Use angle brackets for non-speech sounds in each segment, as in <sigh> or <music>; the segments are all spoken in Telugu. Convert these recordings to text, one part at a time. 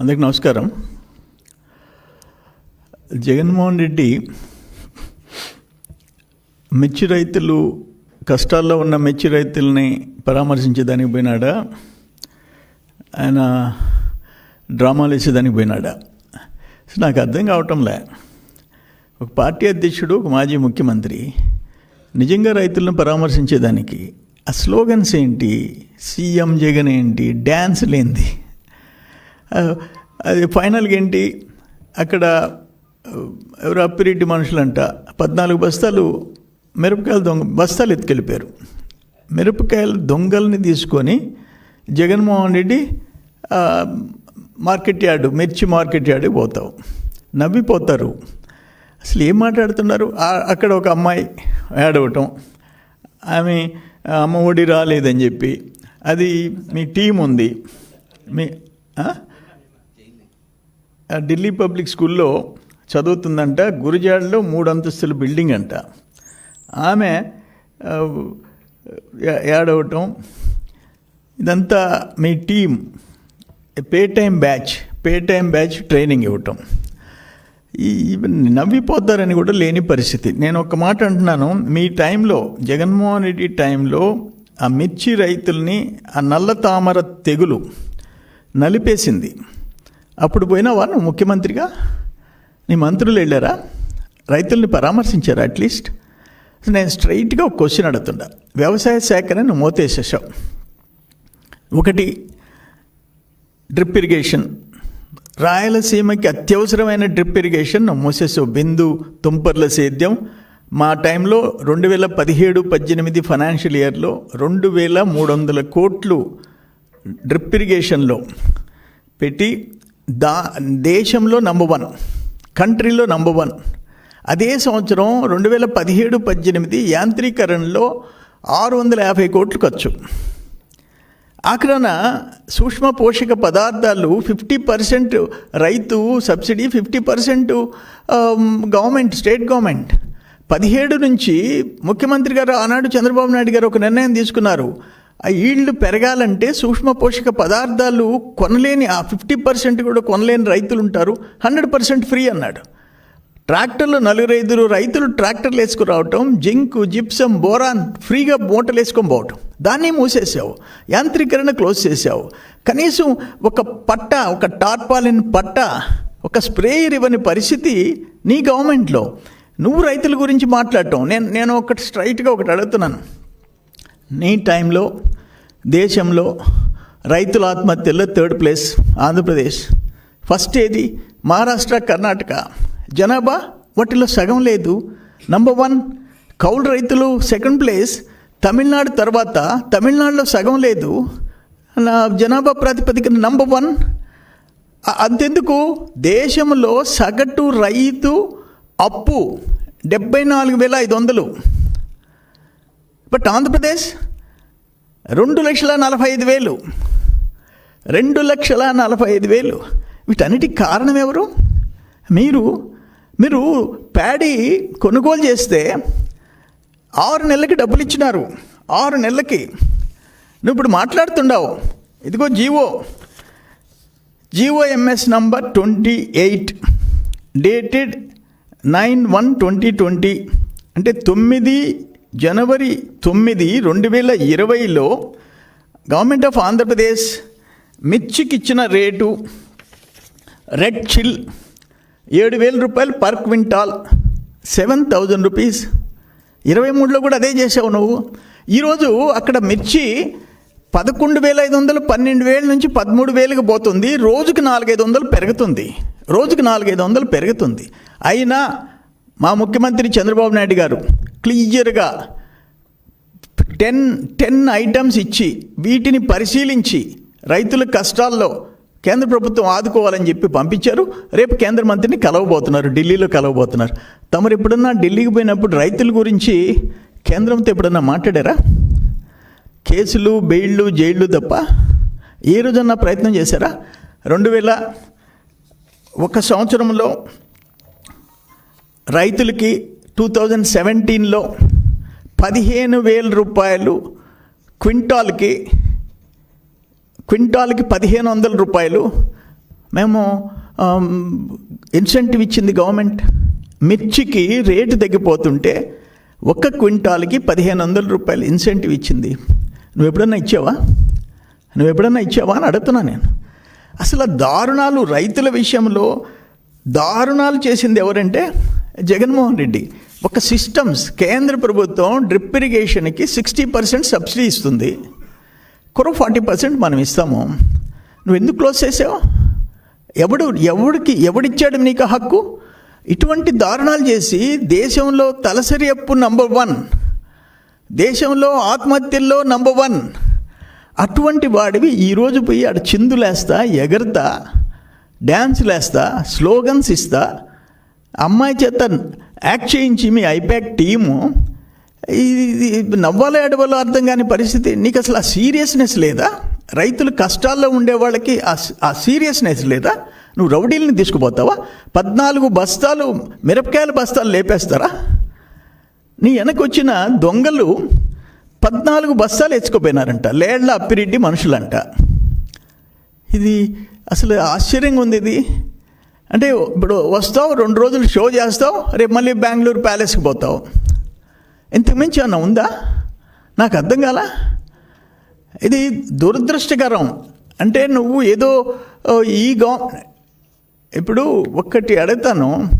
అందరికి నమస్కారం. జగన్మోహన్ రెడ్డి మిర్చి రైతులు కష్టాల్లో ఉన్న మిర్చి రైతుల్ని పరామర్శించేదానికి పోయినాడా? ఆయన డ్రామాలు వేసేదానికి పోయినాడా? నాకు అర్థం కావటంలే. ఒక పార్టీ అధ్యక్షుడు ఒక మాజీ ముఖ్యమంత్రి నిజంగా రైతులను పరామర్శించేదానికి ఆ స్లోగన్స్ ఏంటి? సీఎం జగన్ ఏంటి? డ్యాన్స్ లేనిది. అది ఫైనల్గా ఏంటి? అక్కడ ఎవరు అప్పిరెడ్డి మనుషులంట పద్నాలుగు బస్తాలు మిరపకాయలు దొంగ బస్తాలు ఎత్తుకెళ్ళిపోయారు. మిరపకాయలు దొంగల్ని తీసుకొని జగన్మోహన్ రెడ్డి మార్కెట్ యార్డు మిర్చి మార్కెట్ యార్డుకి పోతావు. నవ్విపోతారు. అసలు ఏం మాట్లాడుతున్నారు? అక్కడ ఒక అమ్మాయి ఏడవటం ఆమె అమ్మ ఒడి రాలేదని చెప్పి. అది మీ టీం ఉంది. మీ ఢిల్లీ పబ్లిక్ స్కూల్లో చదువుతుందంట గురిజాడలో మూడు అంతస్తుల బిల్డింగ్ అంట. ఆమె ఏడవటం ఇదంతా మీ team pay time batch pay time batch training ఇవ్వటం. ఈ నవ్విపోతారని కూడా లేని పరిస్థితి. నేను ఒక మాట అంటున్నాను మీ టైంలో జగన్మోహన్ రెడ్డి టైంలో ఆ మిర్చి రైతుల్ని ఆ నల్ల తామర తెగులు నలిపేసింది. అప్పుడు పోయినావా నువ్వు ముఖ్యమంత్రిగా? నీ మంత్రులు వెళ్ళారా? రైతుల్ని పరామర్శించారా అట్లీస్ట్ నేను స్ట్రైట్గా ఒక క్వశ్చన్ అడుగుతుండా వ్యవసాయ శాఖని నువ్వు మోతేసేసావు. ఒకటి డ్రిప్ ఇరిగేషన్. రాయలసీమకి అత్యవసరమైన డ్రిప్ ఇరిగేషన్ మూసేసావు. బిందు తుంపర్ల సేద్యం. మా టైంలో రెండు వేల పదిహేడు పద్దెనిమిది ఫైనాన్షియల్ ఇయర్లో రెండు వేల మూడు వందల కోట్లు డ్రిప్ ఇరిగేషన్లో పెట్టి దా దేశంలో నంబర్ వన్ కంట్రీలో నంబర్ వన్ అదే సంవత్సరం రెండు వేల పదిహేడు పద్దెనిమిది యాంత్రీకరణలో ఆరు వందల యాభై కోట్లు ఖర్చు. ఆఖరణ సూక్ష్మ పోషక పదార్థాలు ఫిఫ్టీ పర్సెంట్ రైతు subsidy fifty percent government state government. పదిహేడు నుంచి ముఖ్యమంత్రి గారు ఆనాడు చంద్రబాబు నాయుడు గారు ఒక నిర్ణయం తీసుకున్నారు. ఆ ఈళ్ళు పెరగాలంటే సూక్ష్మ పోషక పదార్థాలు కొనలేని ఆ ఫిఫ్టీ పర్సెంట్ కూడా కొనలేని రైతులు ఉంటారు హండ్రెడ్ పర్సెంట్ ఫ్రీ అన్నాడు. ట్రాక్టర్లు నలుగురు ఐదుగురు రైతులు ట్రాక్టర్లు వేసుకురావటం జింక్ జిప్సం బోరాన్ ఫ్రీగా మూటలు వేసుకొని పోవటం. దాన్ని మూసేసావు. యాంత్రీకరణ క్లోజ్ చేసావు. కనీసం ఒక పట్ట ఒక టార్పాలిన్ పట్ట ఒక స్ప్రేయర్ ఇవ్వని పరిస్థితి నీ గవర్నమెంట్లో. నువ్వు రైతుల గురించి మాట్లాడటం. నేను నేను ఒకటి స్ట్రైట్గా ఒకటి అడుగుతున్నాను. నీ టైంలో దేశంలో రైతుల ఆత్మహత్యల్లో థర్డ్ ప్లేస్ ఆంధ్రప్రదేశ్. ఫస్ట్ ఏది? మహారాష్ట్ర కర్ణాటక. జనాభా వాటిలో సగం లేదు. నంబర్ వన్ కౌలు రైతులు సెకండ్ ప్లేస్ తమిళనాడు తర్వాత తమిళనాడులో సగం లేదు. నా జనాభా ప్రాతిపదికన నంబర్ వన్ అంతెందుకు? దేశంలో సగటు రైతు అప్పు డెబ్బై నాలుగు వేల ఐదు వందలు. బట్ ఆంధ్రప్రదేశ్ రెండు లక్షల నలభై ఐదు వేలు. రెండు లక్షల నలభై ఐదు వేలు. వీటన్నిటికి కారణం ఎవరు? మీరు మీరు ప్యాడీ కొనుగోలు చేస్తే ఆరు నెలలకి డబ్బులు ఇచ్చినారు. ఆరు నెలలకి. నువ్వు ఇప్పుడు మాట్లాడుతుండవు. ఇదిగో GO. GOMS number twenty eight. Dated nine one twenty twenty. అంటే తొమ్మిది జనవరి తొమ్మిది రెండు వేల ఇరవైలో గవర్నమెంట్ ఆఫ్ ఆంధ్రప్రదేశ్ మిర్చికి ఇచ్చిన రేటు రెడ్ చిల్ ఏడు వేల రూపాయలు per quintal seven thousand rupees. ఇరవై మూడులో కూడా అదే చేసావు నువ్వు. ఈరోజు అక్కడ మిర్చి పదకొండు వేల ఐదు వందలు పన్నెండు వేల నుంచి పదమూడు వేలకు పోతుంది. రోజుకి నాలుగైదు వందలు పెరుగుతుంది. రోజుకి నాలుగైదు వందలు పెరుగుతుంది. అయినా మా ముఖ్యమంత్రి చంద్రబాబు నాయుడు గారు క్లియర్గా టెన్ టెన్ ఐటమ్స్ ఇచ్చి వీటిని పరిశీలించి రైతుల కష్టాల్లో కేంద్ర ప్రభుత్వం ఆదుకోవాలని చెప్పి పంపించారు. రేపు కేంద్ర మంత్రిని కలవబోతున్నారు ఢిల్లీలో కలవబోతున్నారు. తమరు ఎప్పుడన్నా ఢిల్లీకి పోయినప్పుడు రైతుల గురించి కేంద్రంతో ఎప్పుడన్నా మాట్లాడారా? కేసులు బెయిళ్ళు జైళ్ళు తప్ప ఏ రోజన్నా ప్రయత్నం చేశారా? రెండు వేల ఒక సంవత్సరంలో రైతులకి టూ థౌజండ్ సెవెంటీన్లో పదిహేను వేల రూపాయలు క్వింటాల్కి క్వింటాల్కి పదిహేను వందల రూపాయలు మేము ఇన్సెంటివ్ ఇచ్చింది గవర్నమెంట్. మిర్చికి రేటు తగ్గిపోతుంటే ఒక్క క్వింటాల్కి పదిహేను వందల రూపాయలు ఇన్సెంటివ్ ఇచ్చింది. నువ్వు ఎప్పుడన్నా ఇచ్చావా? నువ్వు ఎప్పుడన్నా ఇచ్చావా అని అడుగుతున్నా నేను. అసలు దారుణాలు రైతుల విషయంలో దారుణాలు చేసింది ఎవరంటే జగన్మోహన్ రెడ్డి ఒక సిస్టమ్స్ కేంద్ర ప్రభుత్వం డ్రిప్ ఇరిగేషన్కి సిక్స్టీ పర్సెంట్ సబ్సిడీ ఇస్తుంది. కుర ఫార్టీ పర్సెంట్ మనం ఇస్తాము. నువ్వు ఎందుకు క్లోజ్ చేసావు? ఎవడు ఎవడికి ఎవడిచ్చాడు నీకు హక్కు? ఇటువంటి దారుణాలు చేసి దేశంలో తలసరి అప్పు నంబర్ వన్ దేశంలో ఆత్మహత్యల్లో నంబర్ వన్ అటువంటి వాడివి ఈరోజు పోయి ఆడ చిందులేస్తా ఎగరతా డ్యాన్సులేస్తా స్లోగన్స్ ఇస్తా అమ్మాయి చేత యాక్ట్ చేయించి మీ ఐపాక్ టీము ఇది నవ్వాలో ఏడవాలో అర్థం కాని పరిస్థితి. నీకు అసలు ఆ సీరియస్నెస్ లేదా? రైతులు కష్టాల్లో ఉండే వాళ్ళకి ఆ ఆ సీరియస్నెస్ లేదా? నువ్వు రౌడీల్ని తీసుకుపోతావా? పద్నాలుగు బస్తాలు మిరపకాయల బస్తాలు లేపేస్తారా? నీ వెనకొచ్చిన దొంగలు పద్నాలుగు బస్తాలు ఎచ్చుకోపోయినారంట లేళ్ళ అప్పిరెడ్డి మనుషులంట. ఇది అసలు ఆశ్చర్యంగా ఉంది ఇది. అంటే ఇప్పుడు వస్తావు రెండు రోజులు షో చేస్తావు రేపు మళ్ళీ బెంగళూరు ప్యాలెస్కి పోతావు. ఇంతకు మించి అన్న ఉందా? నాకు అర్థం కాల. ఇది దురదృష్టకరం. అంటే నువ్వు ఏదో ఈ గవ ఇప్పుడు ఒక్కటి అడుగుతాను.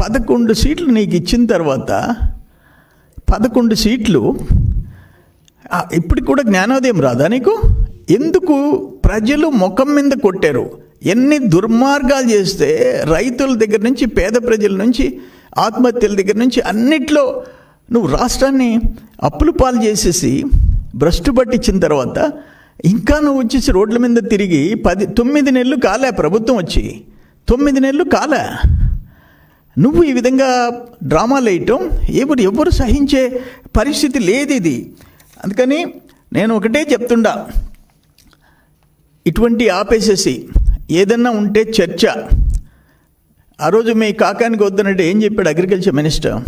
పదకొండు సీట్లు నీకు ఇచ్చిన తర్వాత పదకొండు సీట్లు ఇప్పుడు ఇప్పటికి కూడా జ్ఞానోదయం రాదా నీకు? ఎందుకు ప్రజలు ముఖం మీద కొట్టారు? ఎన్ని దుర్మార్గాలు చేస్తే రైతుల దగ్గర నుంచి పేద ప్రజల నుంచి ఆత్మహత్యల దగ్గర నుంచి అన్నిట్లో నువ్వు రాష్ట్రాన్ని అప్పులు పాలు చేసేసి భ్రష్టు పట్టించిన తర్వాత ఇంకా నువ్వు వచ్చేసి రోడ్ల మీద తిరిగి పది తొమ్మిది నెలలు కాలే ప్రభుత్వం వచ్చి. తొమ్మిది నెలలు కాలే. నువ్వు ఈ విధంగా డ్రామాలు వేయటం ఎవరు ఎవరు సహించే పరిస్థితి లేదు ఇది. అందుకని నేను ఒకటే చెప్తుండా. ఇటువంటి ఆపేసేసి ఏదన్నా ఉంటే చర్చ. ఆ రోజు మీ కాకానికి వద్దనంటే ఏం చెప్పాడు అగ్రికల్చర్ మినిస్టర్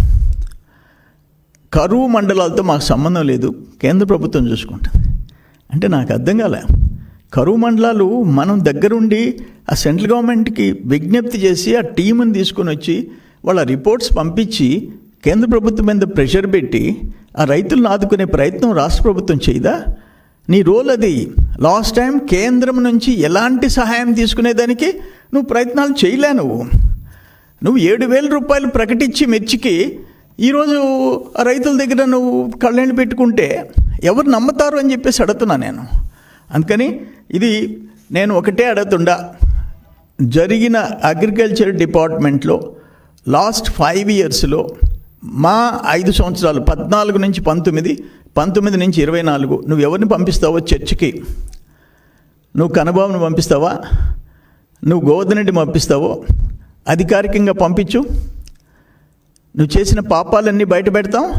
కరువు మండలాలతో మాకు సంబంధం లేదు కేంద్ర ప్రభుత్వం చూసుకుంటుంది. అంటే నాకు అర్థం కాలే. కరువు మండలాలు మనం దగ్గరుండి ఆ సెంట్రల్ గవర్నమెంట్కి విజ్ఞప్తి చేసి ఆ టీముని తీసుకొని వచ్చి వాళ్ళ రిపోర్ట్స్ పంపించి కేంద్ర ప్రభుత్వం మీద ప్రెషర్ పెట్టి ఆ రైతులను ఆదుకునే ప్రయత్నం రాష్ట్ర ప్రభుత్వం చేయదా? నీ రోల్ అది. లాస్ట్ టైం కేంద్రం నుంచి ఎలాంటి సహాయం తీసుకునేదానికి నువ్వు ప్రయత్నాలు చేయలే నువ్వు. నువ్వు ఏడు వేల రూపాయలు ప్రకటించి మిర్చికి ఈరోజు రైతుల దగ్గర నువ్వు కళ్ళని పెట్టుకుంటే ఎవరు నమ్ముతారు అని చెప్పేసి అడుగుతున్నా నేను. అందుకని ఇది నేను ఒకటే అడుగుతుండా. జరిగిన అగ్రికల్చర్ డిపార్ట్మెంట్లో లాస్ట్ ఫైవ్ ఇయర్స్లో మా ఐదు సంవత్సరాలు పద్నాలుగు నుంచి పంతొమ్మిది పంతొమ్మిది నుంచి ఇరవై నాలుగు నువ్వు ఎవరిని పంపిస్తావో చర్చికి? నువ్వు కనబాబుని పంపిస్తావా? నువ్వు గోవర్ధనరెడ్డి పంపిస్తావో? అధికారికంగా పంపించు. నువ్వు చేసిన పాపాలన్నీ బయట పెడతాం.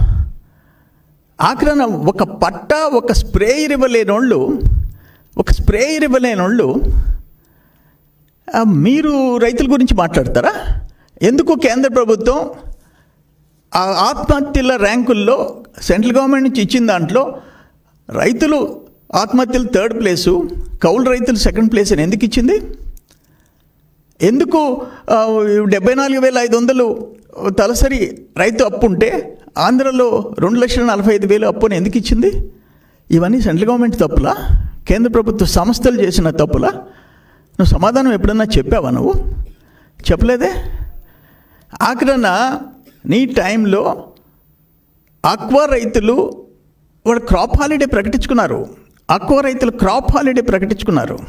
ఆఖరణ ఒక పట్ట ఒక స్ప్రేయర్ ఇవ్వలేనోళ్ళు ఒక స్ప్రేయర్ ఇవ్వలేనోళ్ళు మీరు రైతుల గురించి మాట్లాడతారా? ఎందుకు కేంద్ర ప్రభుత్వం ఆ ఆత్మహత్యల ర్యాంకుల్లో సెంట్రల్ గవర్నమెంట్ నుంచి ఇచ్చిన దాంట్లో రైతులు ఆత్మహత్యలు థర్డ్ ప్లేసు కౌలు రైతులు సెకండ్ ప్లేస్ అని ఎందుకు ఇచ్చింది? ఎందుకు డెబ్బై నాలుగు వేల ఐదు వందలు తలసరి రైతు అప్పు ఉంటే ఆంధ్రలో రెండు లక్షల నలభై ఐదు వేలు అప్పుని ఎందుకు ఇచ్చింది? ఇవన్నీ సెంట్రల్ గవర్నమెంట్ తప్పులా? కేంద్ర ప్రభుత్వ సంస్థలు చేసిన తప్పులా? నువ్వు సమాధానం ఎప్పుడన్నా చెప్పావా నువ్వు? చెప్పలేదే? ఆఖరన్నా నీ టైంలో ఆక్వా రైతులు వాళ్ళు క్రాప్ హాలిడే ప్రకటించుకున్నారు. ఆక్వా రైతులు క్రాప్ హాలిడే ప్రకటించుకున్నారు.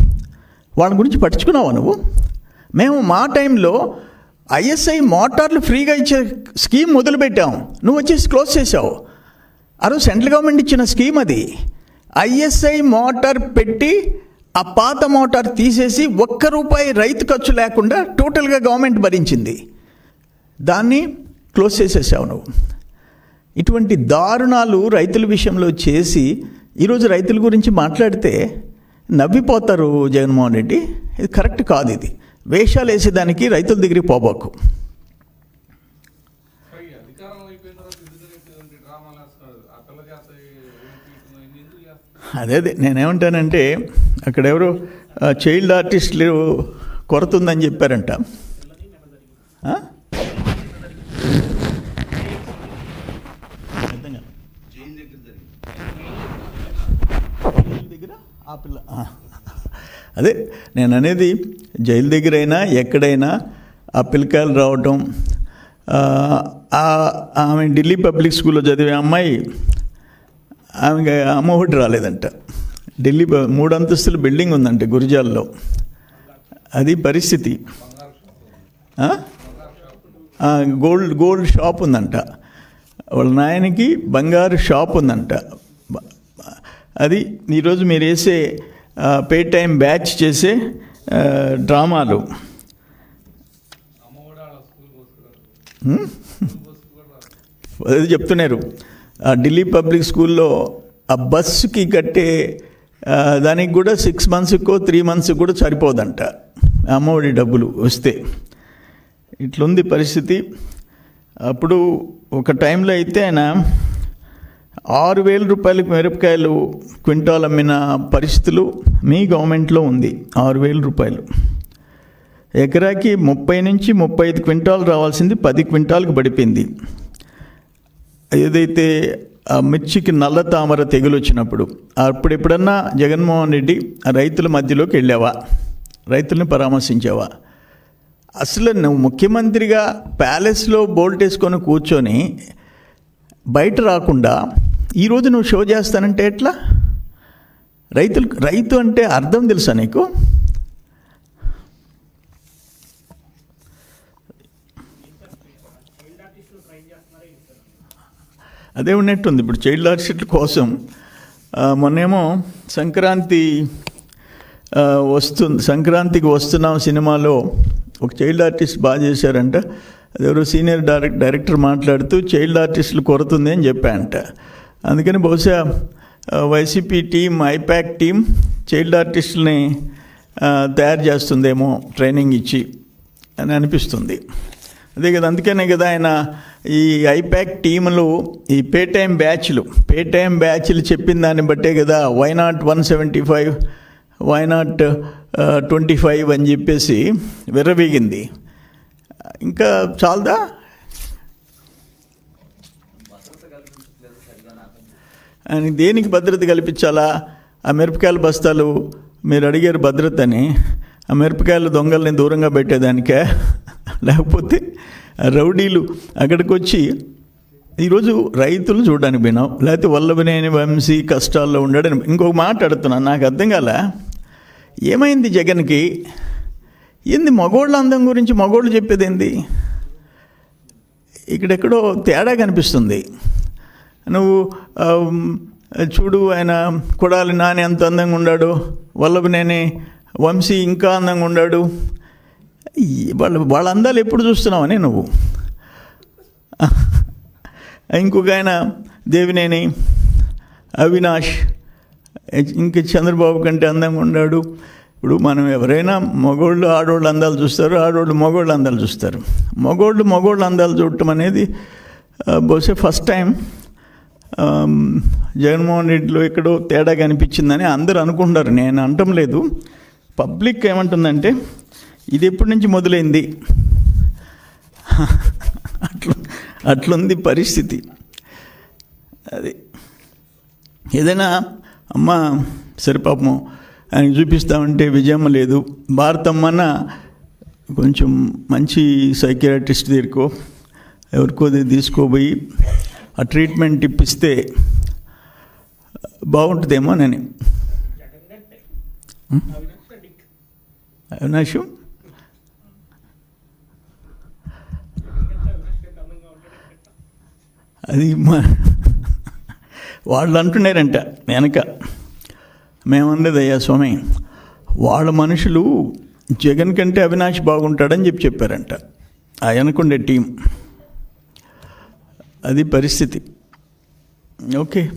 వాళ్ళ గురించి పట్టించుకున్నావా నువ్వు? మేము మా టైంలో ఐఎస్ఐ మోటార్లు ఫ్రీగా ఇచ్చే స్కీమ్ మొదలుపెట్టాం. నువ్వు వచ్చేసి క్లోజ్ చేసావు ఆ సెంట్రల్ గవర్నమెంట్ ఇచ్చిన స్కీమ్ అది. ఐఎస్ఐ మోటార్ పెట్టి ఆ పాత మోటార్ తీసేసి ఒక్క రూపాయి రైతు ఖర్చు లేకుండా టోటల్గా గవర్నమెంట్ భరించింది. దాన్ని క్లోజ్ చేసేసావు నువ్వు. ఇటువంటి దారుణాలు రైతుల విషయంలో చేసి ఈరోజు రైతుల గురించి మాట్లాడితే నవ్విపోతారు జగన్మోహన్ రెడ్డి. ఇది కరెక్ట్ కాదు ఇది. వేషాలు వేసేదానికి రైతుల దగ్గరికి పోబాకు. అదే అదే నేనేమంటానంటే అక్కడ ఎవరు చైల్డ్ ఆర్టిస్టులు కొరత ఉందని చెప్పారంట ఆ? అర్థం కాలేదు. జైలు దగ్గర ఆ పిల్ల. అదే నేను అనేది జైలు దగ్గరైనా ఎక్కడైనా ఆ పిల్లకాయలు రావటం ఆమె ఢిల్లీ పబ్లిక్ స్కూల్లో చదివే అమ్మాయి ఆమెకి అమ్మ ఒకటి రాలేదంట. ఢిల్లీ మూడు అంతస్తుల బిల్డింగ్ ఉందంట గురిజాల్లో. అది పరిస్థితి. గోల్డ్ గోల్డ్ షాప్ ఉందంట. వాళ్ళ నాయనకి బంగారు షాప్ ఉందంట. అది ఈరోజు మీరు వేసే పే టైం బ్యాచ్ చేసే డ్రామాలు. అది చెప్తున్నారు. ఆ ఢిల్లీ పబ్లిక్ స్కూల్లో ఆ బస్సుకి కట్టే దానికి కూడా సిక్స్ మంత్స్కో త్రీ మంత్స్కి కూడా సరిపోదంట. అమ్మఒడి డబ్బులు వస్తే. ఇట్లుంది పరిస్థితి. అప్పుడు ఒక టైంలో అయితే ఆయన ఆరు వేల రూపాయలకు మిరపకాయలు క్వింటాల్ అమ్మిన పరిస్థితులు మీ గవర్నమెంట్లో ఉంది. ఆరు వేల రూపాయలు. ఎకరాకి ముప్పై నుంచి ముప్పై ఐదు క్వింటాలు రావాల్సింది పది క్వింటాల్కి పడిపోయింది. ఏదైతే ఆ మిర్చికి నల్ల తామర తెగులు వచ్చినప్పుడు అప్పుడు ఎప్పుడన్నా జగన్మోహన్ రెడ్డి రైతుల మధ్యలోకి వెళ్ళావా? రైతుల్ని పరామర్శించావా? అసలు నువ్వు ముఖ్యమంత్రిగా ప్యాలెస్లో బోల్ట్ వేసుకొని కూర్చొని బయట రాకుండా ఈరోజు నువ్వు షో చేస్తానంటే ఎట్లా? రైతులు రైతు అంటే అర్థం తెలుసా నీకు? అదే ఉన్నట్టుంది. ఇప్పుడు చైల్డ్ ఆర్టిస్టుల కోసం మొన్నేమో సంక్రాంతి వస్తుంది సంక్రాంతికి వస్తున్నాం సినిమాలో. ఒక చైల్డ్ ఆర్టిస్ట్ బాగా చేశారంట. అదెవరో సీనియర్ డైరెక్ట్ డైరెక్టర్ మాట్లాడుతూ చైల్డ్ ఆర్టిస్టులు కొరత ఉంది అని చెప్పాయంట. అందుకని బహుశా YCP team IPAC team child ఆర్టిస్టులని తయారు చేస్తుందేమో ట్రైనింగ్ ఇచ్చి అని అనిపిస్తుంది. అదే కదా అందుకనే కదా ఆయన ఈ ఐపాక్ టీములు ఈ పే టైం బ్యాచ్లు పే టైం బ్యాచ్లు చెప్పిన దాన్ని బట్టే కదా why not one seventy five why not twenty five అని చెప్పేసి విర్రవీగింది. ఇంకా చాలదా? అని దేనికి భద్రత కల్పించాలా? ఆ మిరపకాయల బస్తాలు మీరు అడిగారు భద్రత అని. ఆ మిరపకాయల దొంగల్ని దూరంగా పెట్టేదానికే? లేకపోతే రౌడీలు అక్కడికి వచ్చి ఈరోజు రైతులు చూడడానికి పోయినాం లేకపోతే వల్లభనేని వంశీ కష్టాల్లో ఉండడం ఇంకొక మాట అడుగుతున్నాను నాకు అర్థం కాల? ఏమైంది జగన్కి? ఏంది మగోళ్ళ అందం గురించి మగోళ్ళు చెప్పేది ఏంది? ఇక్కడెక్కడో తేడా కనిపిస్తుంది. నువ్వు చూడు ఆయన కొడాలి నాని ఎంత అందంగా ఉన్నాడు వల్లభనేని వంశీ ఇంకా అందంగా ఉన్నాడు వాళ్ళ వాళ్ళ అందాలు ఎప్పుడు చూస్తున్నావని నువ్వు? ఇంకొక ఆయన దేవినేని అవినాష్ ఇంక చంద్రబాబు కంటే అందంగా ఉన్నాడు ఇప్పుడు మనం ఎవరైనా మగోళ్ళు ఆడోళ్ళు అందాలు చూస్తారు ఆడోళ్ళు మగోళ్ళు అందాలు చూస్తారు. మగోళ్ళు మగోళ్ళు అందాలు చూడటం అనేది బహుశా ఫస్ట్ టైం జగన్మోహన్ రెడ్డిలో ఎక్కడో తేడా కనిపించిందని అందరూ అనుకుంటారు. నేను అనటం లేదు. పబ్లిక్ ఏమంటుందంటే ఇది ఎప్పటి నుంచి మొదలైంది? <laughs> అట్లా అట్లుంది పరిస్థితి. అది. ఏదైనా అమ్మ సరిపాపము ఆయనకి చూపిస్తామంటే విజయమ్మ లేదు. భారతమ్మన కొంచెం మంచి సైకియాట్రిస్ట్ దగ్గరకో ఎవరికో తీసుకోపోయి ఆ ట్రీట్మెంట్ ఇప్పిస్తే బాగుంటుందేమో నేను అవినాష్? అది మా <laughs> వాళ్ళు అంటున్నారంట వెనక. మేమన్నది అయ్యా స్వామి వాళ్ళ మనుషులు జగన్ కంటే అవినాష్ బాగుంటాడని చెప్పి చెప్పారంట. ఆయనకుండే టీం. అది పరిస్థితి. ఓకే.